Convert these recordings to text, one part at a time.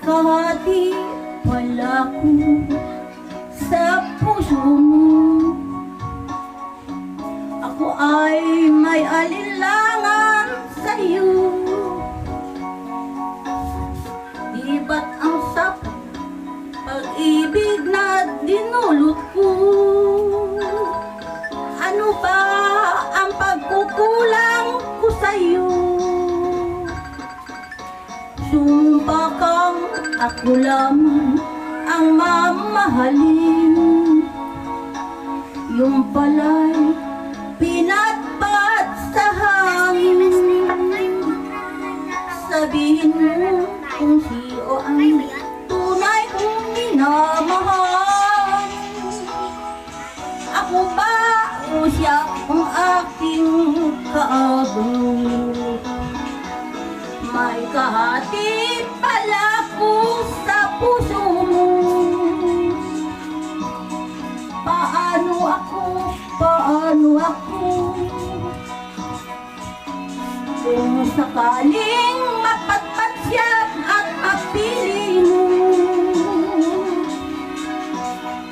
kahati wala ko sa puso mo. Ako ay may alinlangan sa iyo Di ang sap pag-ibig na dinulot ko. Ano ba ang pagkukulang ko sa iyo Sumpa kang ako lamang ang mamahalin. Yung pala'y pinatpat sa hangin. Sabihin mo kung siyo ang tunay kong minamahal. Ako ba o siya ang aking kaabot? May kahati pala ko sa puso mo Paano ako, paano ako? Kung sakaling mapatpat siya at mapili mo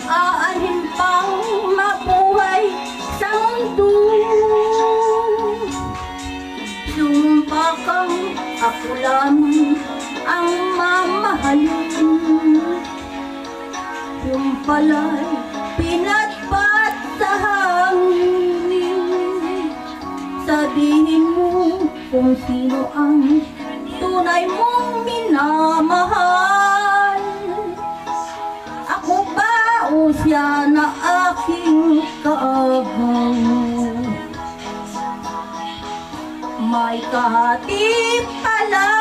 Aanin pang mabuhay sa mundo. Sumpa kang ako lamang Pala'y pinatpat sa hangin. Sabihin mo kung sino ang tunay mong minamahal. Ako ba o siya na aking kaagaw may kahati pala